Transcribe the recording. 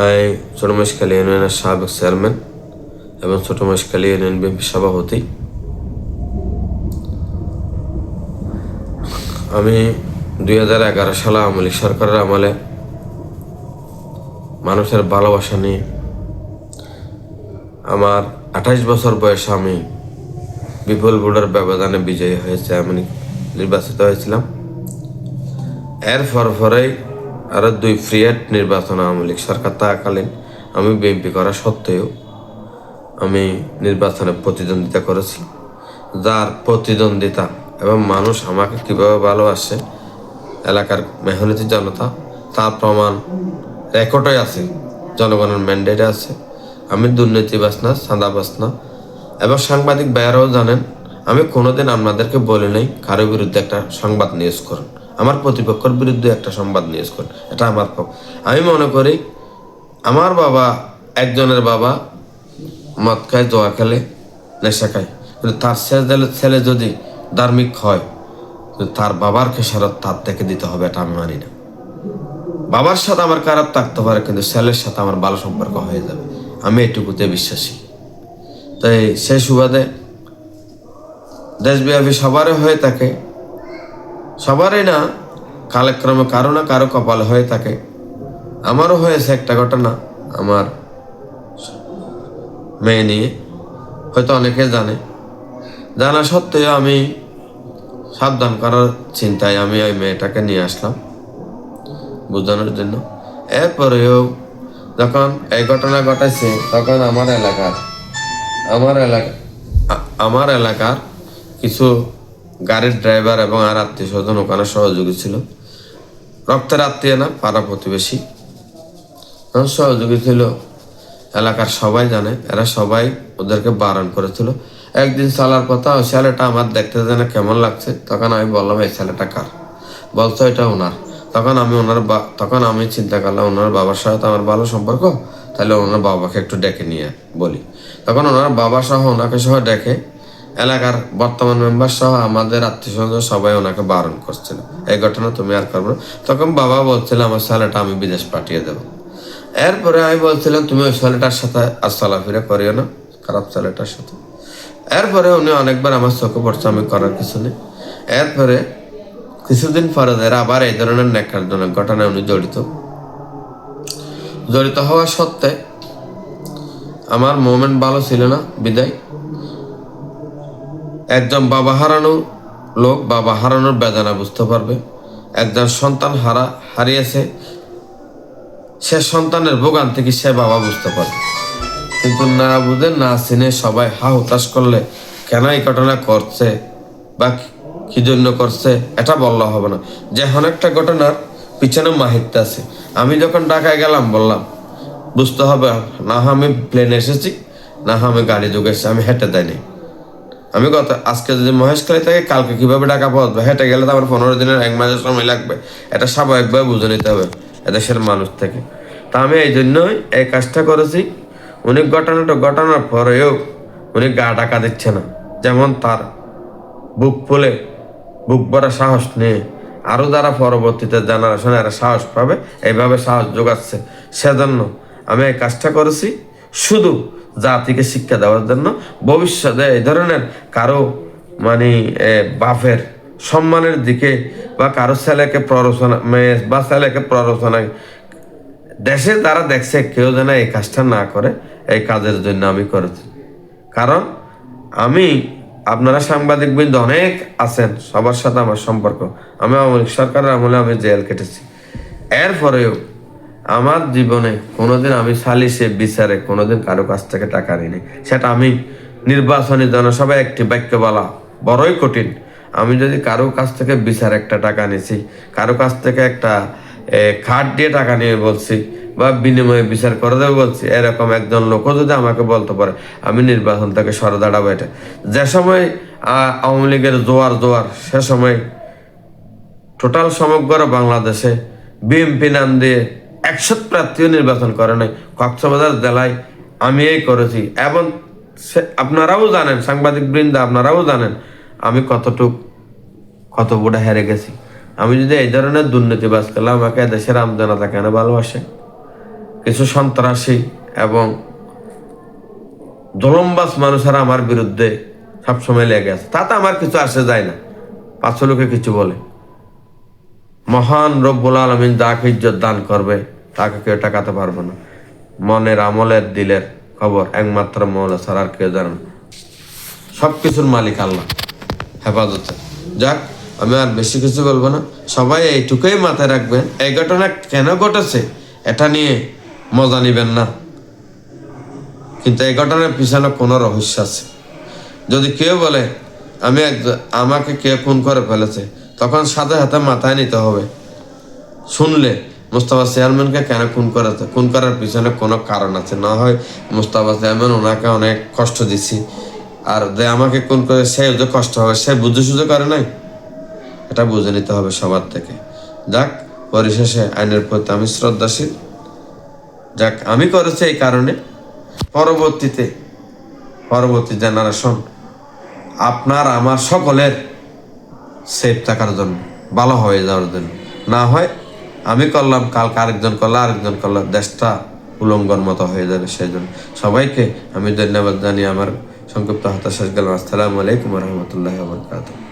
আমি ছোট মহেশখালী ইউনিয়নের সাবেক চেয়ারম্যান এবং ছোট মহেশখালী ইউনিয়ন বিএনপি সভাপতি। আমি দুই হাজার এগারো সালে আওয়ামী লীগ সরকারের আমলে মানুষের ভালোবাসা নিয়ে আমার আঠাইশ বছর বয়সে আমি বিপুল ভোটের ব্যবধানে বিজয়ী হয়েছে, আমি নির্বাচিত হয়েছিলাম। এর পর পরেই আরও দুই ফ্রিয়েট নির্বাচন আওয়ামী লীগ সরকার থাকাকালীন আমি বিএনপি করা সত্ত্বেও আমি নির্বাচনে প্রতিদ্বন্দ্বিতা করেছি। যার প্রতিদ্বন্দ্বিতা এবং মানুষ আমাকে কীভাবে ভালোবাসে, এলাকার মেহনতি জনতা, তার প্রমাণ রেকর্ডে আছে, জনগণের ম্যান্ডেটে আছে। আমি দুর্নীতিবাস না সাদাবাস না। এবং সাংবাদিক ভাইয়ারাও জানেন, আমি কোনোদিন আপনাদেরকে বলি নাই, কারও বিরুদ্ধে একটা সংবাদ নিউজ করুন। আমার প্রতিপক্ষের বিরুদ্ধে একটা সংবাদ নিউজ করুন এটা আমার আমি মনে করি, আমার বাবা একজনের বাবা মদ খায়, জোয়া খেলে, নেশা খায়। কিন্তু তার ছেলে যদি ধার্মিক হয় তার বাবার খেসারত তার থেকে দিতে হবে এটা আমি মানি না। বাবার সাথে আমার খারাপ থাকতে পারে, কিন্তু ছেলের সাথে আমার ভালো সম্পর্ক হয়ে যাবে। আমি এটুকুতে বিশ্বাসী। তাই সে সুবাদে দেশব্যাপী সবারই হয়ে থাকে। সবারই না কালক্রমে কারও না কারও কপাল হয়ে থাকে। আমারও হয়েছে একটা ঘটনা, আমার মেয়ে নিয়ে। হয়তো অনেকে জানে। জানা সত্ত্বেও আমি সাবধান করার চিন্তায় আমি ওই মেয়েটাকে নিয়ে আসলাম বোঝানোর জন্য। এরপরেও যখন এই ঘটনা ঘটেছে, তখন আমার এলাকার, আমার এলাকা আমার এলাকার কিছু গাড়ির ড্রাইভার এবং আর আত্মীয় স্বজন ওখানে সহযোগী ছিল। রক্তের আত্মীয় না, পাড়া প্রতিবেশী। এবং সহযোগী ছিল। এলাকার সবাই জানে, এরা সবাই ওদেরকে বারণ করেছিল। একদিন চালার কথা ওই ছেলেটা আমার দেখতে যেন কেমন লাগছে? তখন আমি বললাম, এই ছেলেটা কার? বলতো এটা ওনার। তখন আমি ওনার বা- তখন আমি চিন্তা করলাম, ওনার বাবার সাথে আমার ভালো সম্পর্ক? তাহলে ওনার বাবাকে একটু ডেকে নিয়ে বলি। তখন ওনার বাবা সহ ওনাকে সহ ডেকে এলাকার বর্তমান মেম্বার সহ আমাদের আত্মীয় স্বজন সবাই ওনাকে বারণ করছিল। এই ঘটনা তুমি আর করবে না। তখন বাবা বলছিল, আমার ছেলেটা আমি বিদেশ পাঠিয়ে দেবো। এরপরে আমি বলছিলাম, তুমি ওই ছেলেটার সাথে আর চলাফেরা করিও না, খারাপ ছেলেটার সাথে। এরপরে উনি অনেকবার আমার চোখে পড়ছে, আমি করার কিছু নেই। এরপরে কিছুদিন পরে এরা আবার এই ধরনের ন্যাকারজনক ঘটনায় উনি জড়িত। জড়িত হওয়া সত্ত্বে আমার মোমেন্ট ভালো ছিল না, বিদায়। একজন বাবা হারানো লোক বাবা হারানোর বেদনা বুঝতে পারবে। একজন সন্তান হারা, হারিয়েছে, সে সন্তানের ভোগান থেকে সে বাবা বুঝতে পারবে। কিন্তু না বুঝে, না চিনে সবাই হা হতাশ করলে কেন এই ঘটনা করছে বা কি- জন্য করছে এটা বললে হবে না। যে একটা ঘটনার পিছনে মাহিত্য আছে। আমি যখন ঢাকায় গেলাম, বললাম, বুঝতে হবে, না আমি প্লেনে এসেছি, না আমি গাড়ি যোগে এসেছি আমি হেঁটে দেয়নি আমি গত আজকে যদি মহেশখালী থেকে, কালকে কীভাবে টাকা পৌঁছবে হেঁটে গেলে তো আমার পনেরো দিনের এক মাসের সময় লাগবে। এটা স্বাভাবিকভাবে বুঝে নিতে হবে এদেশের মানুষ থেকে। তা আমি এই জন্যই এই কাজটা করেছি। উনি ঘটনাটা ঘটনার পরেও উনি গা টাকা দিচ্ছে না, যেমন তার বুক ফুলে, বুক ভরা সাহস নিয়ে। আরও যারা পরবর্তীতে জেনারেশনে এরা সাহস পাবে, এইভাবে সাহস যোগাচ্ছে। সেজন্য আমি এই কাজটা করেছি। শুধু জাতিকে শিক্ষা দেওয়ার জন্য ভবিষ্যতে এই ধরনের কারও মানে এ, বাপের সম্মানের দিকে বা কারও ছেলেকে প্ররোচনা মেয়ে বা ছেলেকে প্ররোচনায় দেশে যারা দেখছে কেউ যেন এই কাজটা না করে এই কাজের জন্য আমি করেছি। কারণ আমি আপনারা সাংবাদিক বৃন্দ অনেক আছেন সবার সাথে আমার সম্পর্ক। আমি আওয়ামী সরকারের আমলে আমি জেল কেটেছি। এরপরেও আমার জীবনে কোনোদিন আমি সালিশে, বিচারে কোনোদিন কারও কাছ থেকে টাকা নিইনি। সেটা আমি নির্বাচনী জনসভায় একটি বাক্য বলা বড়ই কঠিন। আমি যদি কারও কাছ থেকে বিচার একটা টাকা নিছি, কারও কাছ থেকে একটা খাট দিয়ে টাকা নিয়ে বলছি বা বিনিময়ে বিচার করে দেবে বলছি, এরকম একজন লোকও যদি আমাকে বলতে পারে, আমি নির্বাচন থেকে সরে দাঁড়াবো এটা। যে সময় আওয়ামী লীগের জোয়ার জোয়ার, সে সময় টোটাল সমগ্র বাংলাদেশে বিএনপি নাম দিয়ে একশো প্রার্থীও নির্বাচন করে নাই। কক্সবাজার জেলায় আমি এই করেছি। এবং আপনারাও জানেন, সাংবাদিক বৃন্দ আপনারাও জানেন, আমি কতটুক কত বুড়া হেরে গেছি। আমি যদি এই ধরনের দুর্নীতিবাজ করলে আমাকে দেশের আমজনতা কেন ভালোবাসে? কিছু সন্ত্রাসী এবং দলম্বাস মানুষেরা আমার বিরুদ্ধে সবসময় লেগে আছে। তাতে আমার কিছু আসে যায় না। পাঁচ লোকে কিছু বলে। মহান রব্বুল আলমিন যাকে ইজ্জত দান করবে। তাকে কেউ টাকাতে পারবে না। মনের আমলের দিলের খবর একমাত্র মৌলা ছাড়া আর কেউ জানে না। সব কিছুর মালিক আল্লাহ। হেফাজতে। যাক, আমি আর বেশি কিছু বলব না। সবাই এইটুকুই মাথায় রাখবেন, এই ঘটনা কেন ঘটেছে এটা নিয়ে মজা নিবেন না। কিন্তু এই ঘটনার পিছনে কোনো রহস্য আছে। যদি কেউ বলে, আমি আমাকে কে খুন করে ফেলেছে? তখন সাথে সাথে মাথায় নিতে হবে। শুনলে মুস্তাফা চেয়ারম্যানকে কেন খুন করেছে? খুন করার পিছনে কোনো কারণ আছে? না হয় মুস্তাফা চেয়ারম্যান ওনাকে অনেক কষ্ট দিছি। আর যে আমাকে খুন করে, সে যে কষ্ট হবে, সে বুঝে সুঝে করে নাই? এটা বুঝে নিতে হবে সবার থেকে। যাক, পরিশেষে আইনের প্রতি আমি শ্রদ্ধাশীল। যাক, আমি করেছি এই কারণে। পরবর্তীতে, পরবর্তী জেনারেশন আপনার, আমার সকলের সেফ থাকার জন্য, ভালো হয়ে যাওয়ার জন্য। না হয় আমি করলাম, কালকে আরেকজন করল আরেকজন করল, দেশটা উলঙ্গন মতো হয়ে যাবে সেই জন্য সবাইকে আমি ধন্যবাদ জানি আমার সংক্ষিপ্ত হতাশাস গেলাম। আসসালামু আলাইকুম রহমতুল্লাহ বরকাতুহ।